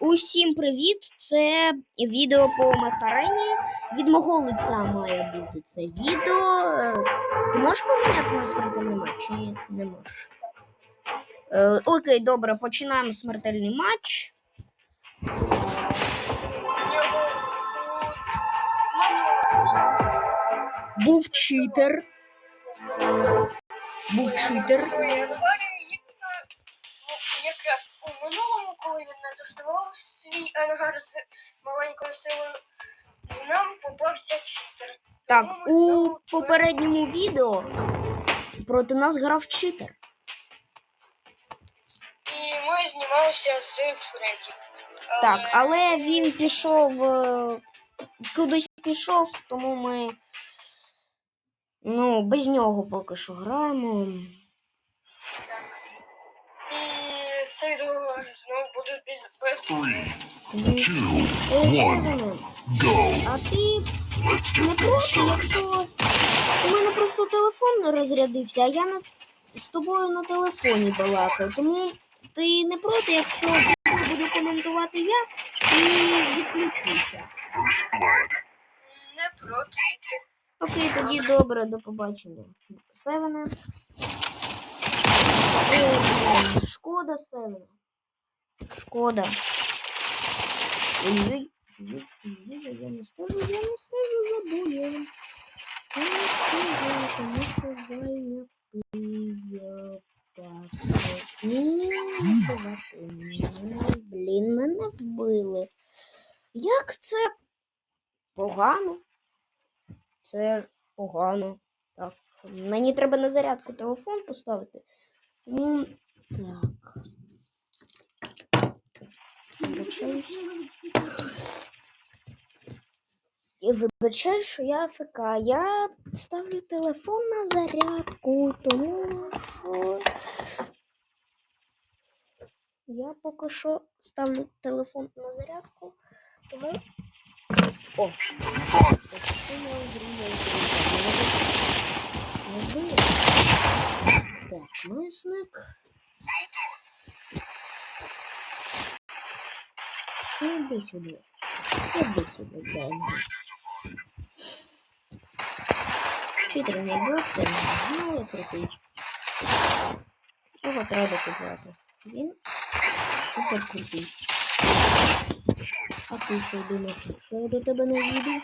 Усім привіт! Це відео по Мехарені. Від мого лиця має бути це відео. Ти можеш поміняти на смертельний матч? Чи не можеш? Е, окей, добре, починаємо смертельний матч. Був читер. Був читер. Коли він не доставав свій ангар з маленькою силою, нам попався читер. Так, Тому у знову попередньому відео проти нас грав читер. І ми знімалися з Фредді. Так, але він пішов е, кудись пішов, тому ми ну, без нього поки що граємо. І це відео знову буде без, без... Three, Мгм. two, one, go. А ти проти, started. у мене просто телефон розрядився, а я на... з тобою на телефоні балакаю. Тому ти не проти, якщо буду коментувати я і відключуся. Не проти. Окей, тоді добре, до побачення. Севене. Блін, Шкода, Севене. Шкода. Я не стежу, я не стежу за боєм. Я не стежу, тому що зайнятий я це Блін, мене вбили. Як це погано? Це погано. Так. Мені треба на зарядку телефон поставити. Ну, так. Вибачаюсь. І вибачаю, що я АФК. Я ставлю телефон на зарядку, тому що я поки що ставлю телефон на зарядку, тому. О, Five. Запустила игру, Так, месник. Іди сюди. Іди сюди, Бенні. Чотири не я крутий. Його треба купувати. Він супер крутий. А ти що думаєш, що я до тебе не їду?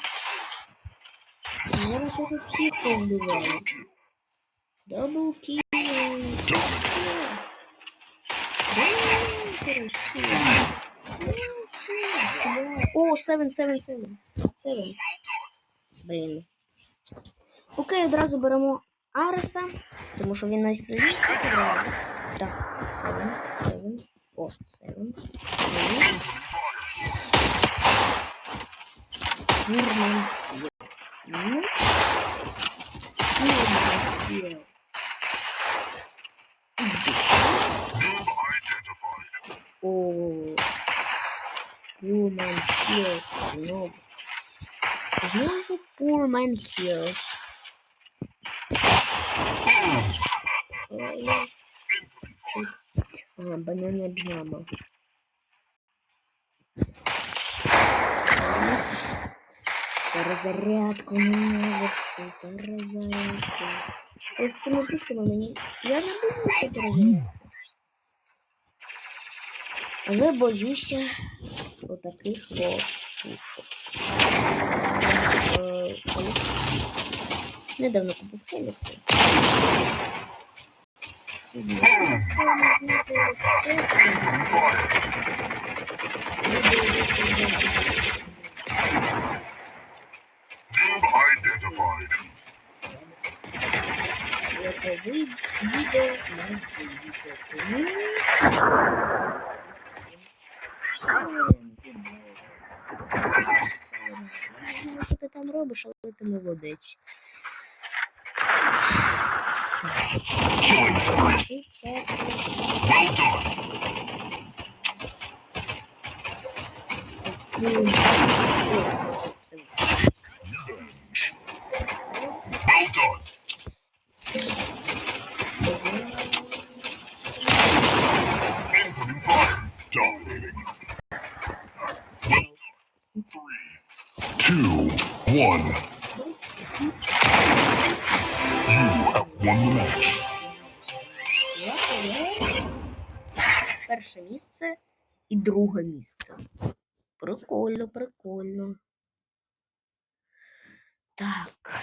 Я тут всіх повбиваю. Дабл кіл. О, 7, 7, 7. 7. Блін. Окей, одразу беремо Ареса, тому що він найсильніший. Так, 7, 7. О, 7. 7. Нормально. Ну. Нормально. Identified. О. Human here. No. Знову poor man here. Ой. А, банана джама. Перезарядку не надо, перезарядку. Ось цими пушками мені... Я не боюся перезарядку. Але боюся отаких вот пушок. Е, Недавно купив Фелікса. Сьогодні Фелікса можна Noob identified. Що ти там робиш, але ти молодець. Well done. Revenge. Well done. Incoming fire. Done. Dominating. Well, two, one. You have won the match. Перше місце і друге місце. Прикольно, прикольно. Так.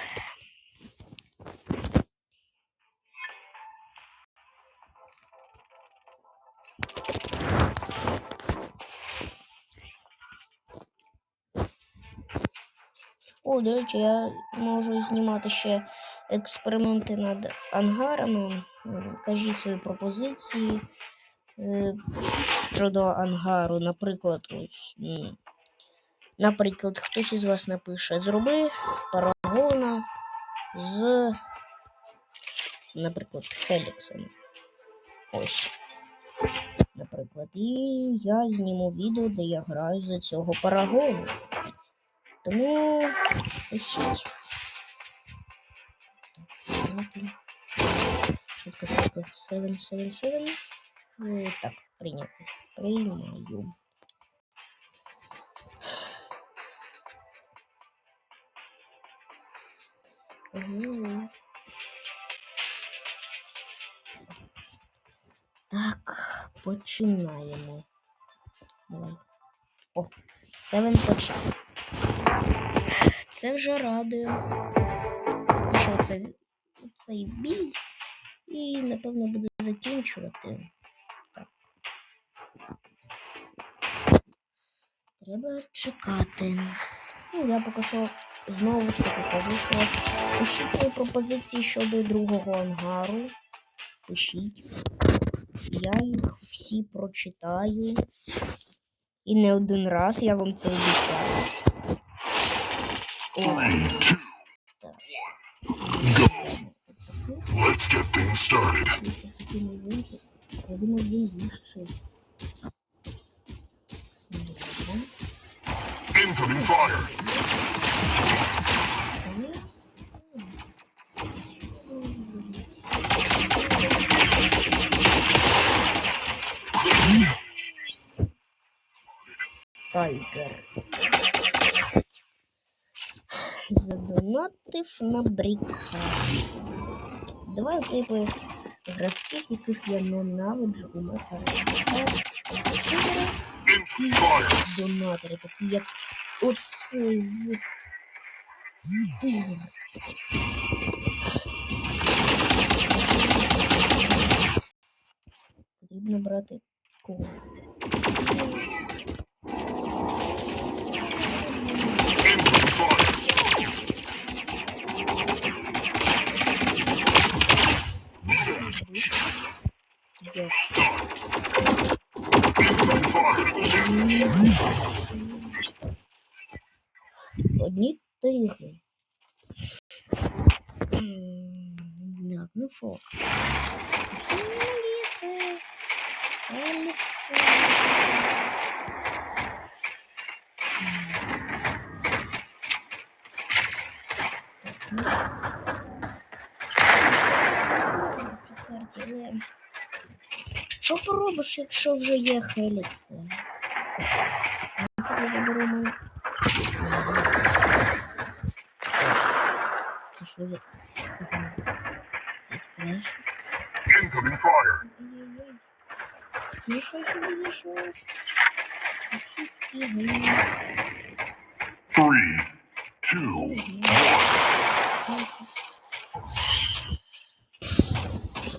О, до речі, я можу знімати ще експерименти над ангарами. Кажіть свої пропозиції е, щодо ангару. Наприклад, ось. Наприклад, хтось із вас напише: зроби парагона з, наприклад, Хеліксом. Ось. Наприклад, і я зніму відео, де я граю за цього парагону. Тому. Так, Швидко, швидко. 7, 7, 7. Е, Так, прийняв. Приймаю. Мгм. Так, починаємо. Давай. О, Севен почав. Це вже радує. Що це цей бій. І, напевно, буду закінчувати. Так. Треба чекати. Ну, я поки що знову ж таки що пишіть пропозиції щодо другого ангару. Пишіть. Я їх всі прочитаю. І не один раз я вам це обіцяю. О, Three, two, так. go. Let's get things started. Я думаю, він вищий. Добре. Incoming fire. Тайгер. Задонатив на бріка. Давай типу гравців, яких я ненавиджу у Макарі. Донатори, такі як оцей. Потрібно брати кого? Одні тигри. М, Так, ну що? Це Алікс. Тепер ділимо. Що поробиш, якщо вже є Хелікси? Це що. Флеш? Incoming fire. Ой-ой-ой. Знайшов. Які фігні. Three, two,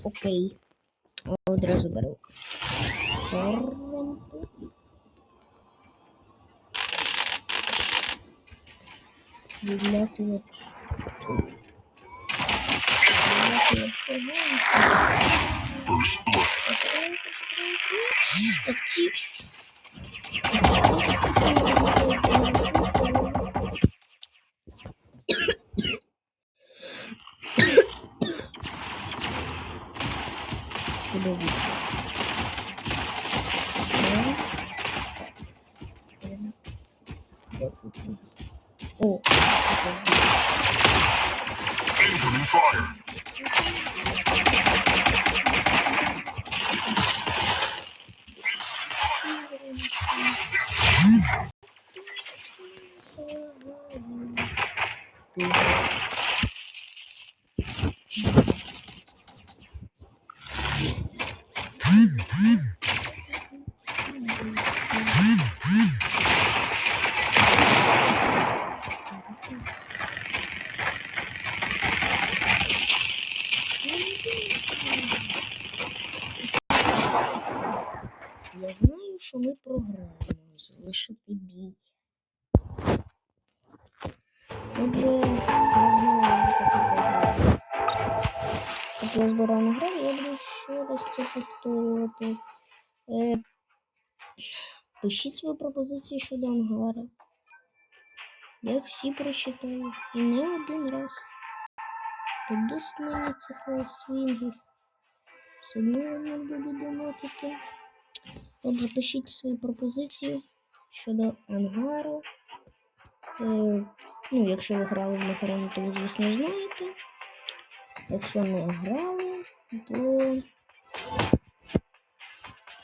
Окей. Одразу беру. First blood. Так ці. you. Ми програємо. Залишити бій. Отже, я знову таки кажу. Як я збираю награду, я буду ще раз це повторювати. Е, пишіть свої пропозиції щодо ангара. Я всі прочитаю. І не один раз. Тут досить мені цих свінгів. Все не буду донатити. Отже, пишіть свої пропозиції щодо ангару. Е, ну, якщо ви грали в Макарону, то ви, звісно, знаєте. Якщо не грали, то.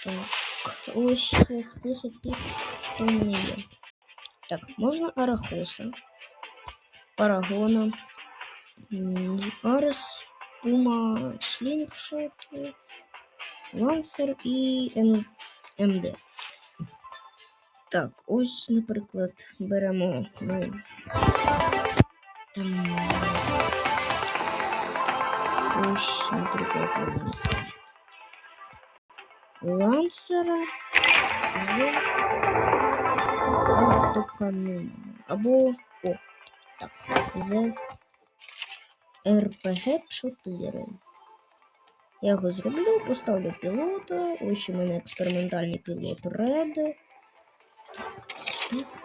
Так, ось список тих, хто в є. Так, можна Арахоса, Парагона, Арес, Пума, Слінгшот, Лансер і М- МД. Так, ось, наприклад, беремо ну, там. Ось, наприклад, мені. Лансера з автоканоном. Або о, так, з РПГ 4. Я його зроблю, поставлю пілота. Ось у мене експериментальний пілот Red. Так,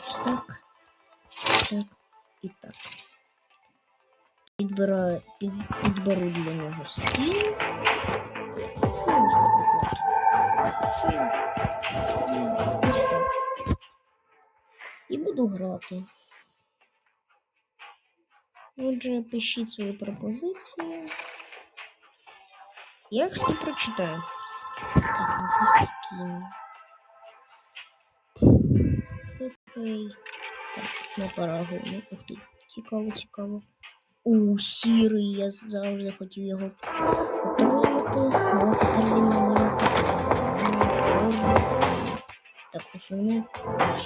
ось так, так і так. Підбираю, під, підберу для нього скін. І буду грати. Отже, пишіть свої пропозиції. Я їх всі прочитаю. Так, скін. Окей. Так, на парагоні. Ух ти, цікаво, цікаво. У сірий, я завжди хотів його отримати. Так, основне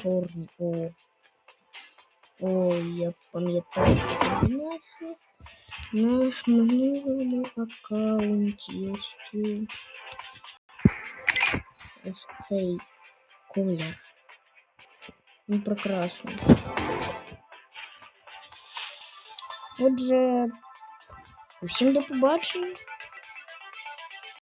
чорний. О. О, я пам'ятаю комбінацію. На минулому аккаунті ось цю. Ось цей колір. Він прекрасний. Отже, усім до побачення.